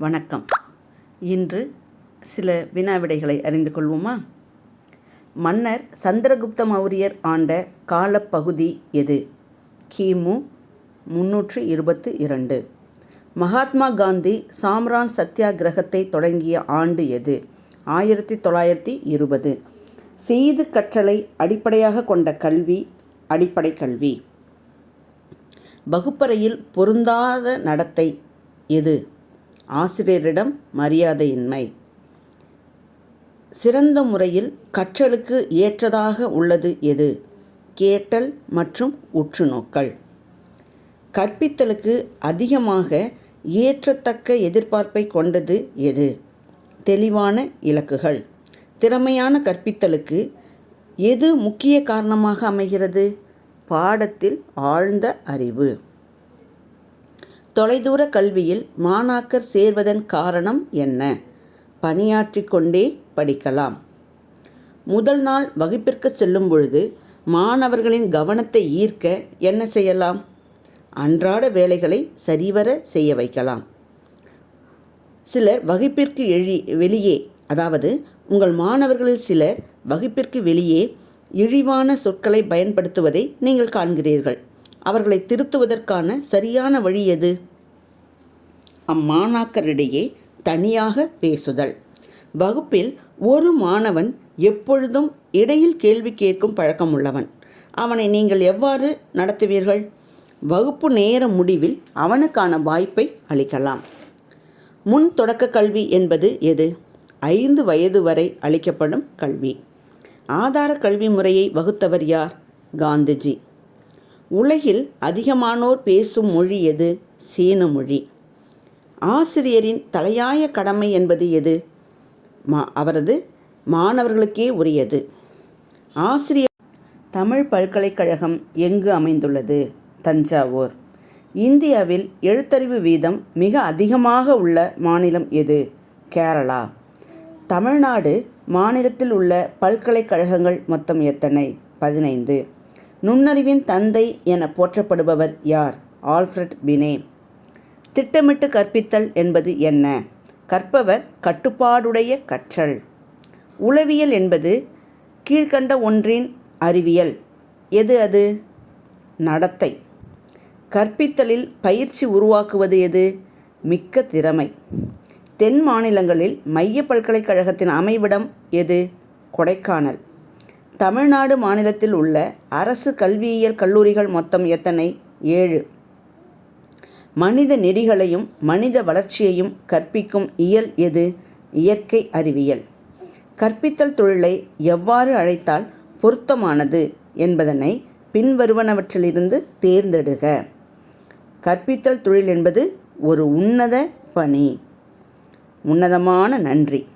வணக்கம். இன்று சில வினாவிடைகளை அறிந்து கொள்வோமா? மன்னர் சந்திரகுப்த மௌரியர் ஆண்ட காலப்பகுதி எது? கிமு முன்னூற்று இருபத்து இரண்டு மகாத்மா காந்தி சாம்ரான் சத்தியாகிரகத்தை தொடங்கிய ஆண்டு எது? ஆயிரத்தி தொள்ளாயிரத்தி இருபது செய்து கற்றலை அடிப்படையாக கொண்ட கல்வி அடிப்படை கல்வி. வகுப்பறையில் பொருந்தாத நடத்தை எது? ஆசிரியரிடம் மரியாதையின்மை. சிறந்த முறையில் கற்றலுக்கு ஏற்றதாக உள்ளது எது? கேட்டல் மற்றும் உற்றுநோக்கல். கற்பித்தலுக்கு அதிகமாக ஏற்றத்தக்க எதிர்பார்ப்பை கொண்டது எது? தெளிவான இலக்குகள். திறமையான கற்பித்தலுக்கு எது முக்கிய காரணமாக அமைகிறது? பாடத்தில் ஆழ்ந்த அறிவு. தொலைதூர கல்வியில் மாணாக்கர் சேர்வதன் காரணம் என்ன? பணியாற்றி கொண்டே படிக்கலாம். முதல் நாள் வகுப்பிற்கு செல்லும் பொழுது மாணவர்களின் கவனத்தை ஈர்க்க என்ன செய்யலாம்? அன்றாட வேலைகளை சரிவர செய்ய வைக்கலாம். சிலர் வகுப்பிற்கு எழி வெளியே அதாவது உங்கள் மாணவர்களில் சிலர் வகுப்பிற்கு வெளியே இழிவான சொற்களை பயன்படுத்துவதை நீங்கள் காண்கிறீர்கள். அவர்களை திருத்துவதற்கான சரியான வழி எது? அம்மாணாக்கரிடையே தனியாக பேசுதல். வகுப்பில் ஒரு மாணவன் எப்பொழுதும் இடையில் கேள்வி கேட்கும் பழக்கம் உள்ளவன். அவனை நீங்கள் எவ்வாறு நடத்துவீர்கள்? வகுப்பு நேர முடிவில் அவனுக்கான வாய்ப்பை அளிக்கலாம். முன் தொடக்க கல்வி என்பது எது? ஐந்து வயது வரை அளிக்கப்படும் கல்வி. ஆதார கல்வி முறையை வகுத்தவர் யார்? காந்திஜி. உலகில் அதிகமானோர் பேசும் மொழி எது? சீன மொழி. ஆசிரியரின் தலையாய கடமை என்பது எது? மா அவரது மாணவர்களுக்கே உரியது. ஆசிரியர் தமிழ் பல்கலைக்கழகம் எங்கு அமைந்துள்ளது? தஞ்சாவூர். இந்தியாவில் எழுத்தறிவு வீதம் மிக அதிகமாக உள்ள மாநிலம் எது? கேரளா. தமிழ்நாடு மாநிலத்தில் உள்ள பல்கலைக்கழகங்கள் மொத்தம் எத்தனை? பதினைந்து. நுண்ணறிவின் தந்தை என போற்றப்படுபவர் யார்? ஆல்ஃப்ரட் பினே திட்டமிட்டு கற்பித்தல் என்பது என்ன? கற்பவர் கட்டுப்பாடுடைய கற்றல். உளவியல் என்பது கீழ்கண்ட ஒன்றின் அறிவியல். எது அது? நடத்தை. கற்பித்தலில் பயிற்சி உருவாக்குவது எது? மிக்க திறமை. தென் மாநிலங்களில் மைய பல்கலைக்கழகத்தின் அமைவிடம் எது? கொடைக்கானல். தமிழ்நாடு மாநிலத்தில் உள்ள அரசு கல்வியியல் கல்லூரிகள் மொத்தம் எத்தனை? ஏழு. மனித நெறிகளையும் மனித வளர்ச்சியையும் கற்பிக்கும் இயல் எது? இயற்கை அறிவியல். கற்பித்தல் தொழிலை எவ்வாறு அழைத்தால் பொருத்தமானது என்பதனை பின்வருவனவற்றிலிருந்து தேர்ந்தெடுக. கற்பித்தல் தொழில் என்பது ஒரு உன்னத பணி. உன்னதமான நன்றி.